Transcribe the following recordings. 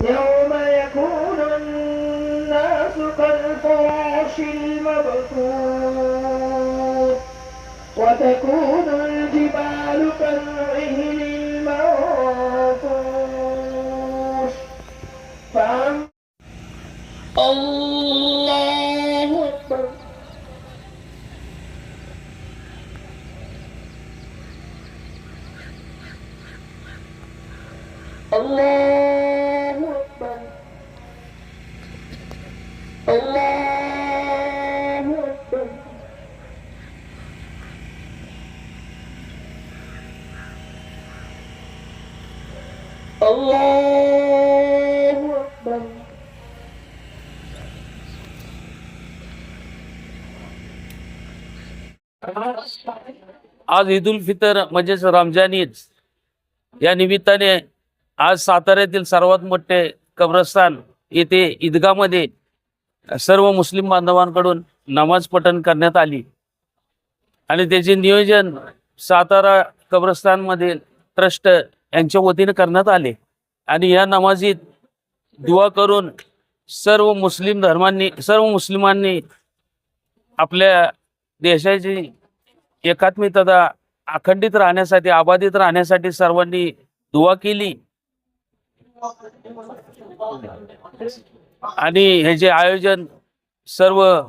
يوم يكون الناس كالفراش المبثوث وتكون الجبال كالعهن المنفوش فأما الله أكبر الله आज ईद उल फितर म्हणजेच रमजान ईद. या निमित्ताने आज साताऱ्यातील सर्वात मोठे कब्रस्तान येथे ईदगामध्ये सर्व मुस्लिम बांधवांकडून नमाज पठण करण्यात आली. आणि त्याचे नियोजन सातारा कब्रस्तानमधील ट्रस्ट यांच्या वतीने करण्यात आले. आणि या नमाजीत दुवा करून सर्व मुस्लिम धर्मांनी सर्व मुस्लिमांनी आपल्या देशाची एकात्मिकता अखंडित राहण्यासाठी अबाधित राहण्यासाठी सर्वांनी दुवा केली. आणि हे जे आयोजन सर्व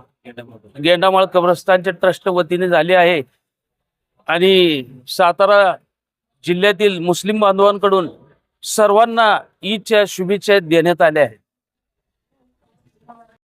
गेंडामाळ कब्रस्तानच्या ट्रस्ट वतीने झाले आहे. आणि सातारा जिल्ह्यातील मुस्लिम बांधवांकडून सर्वांना ईदच्या शुभेच्छा देण्यात आल्या आहेत.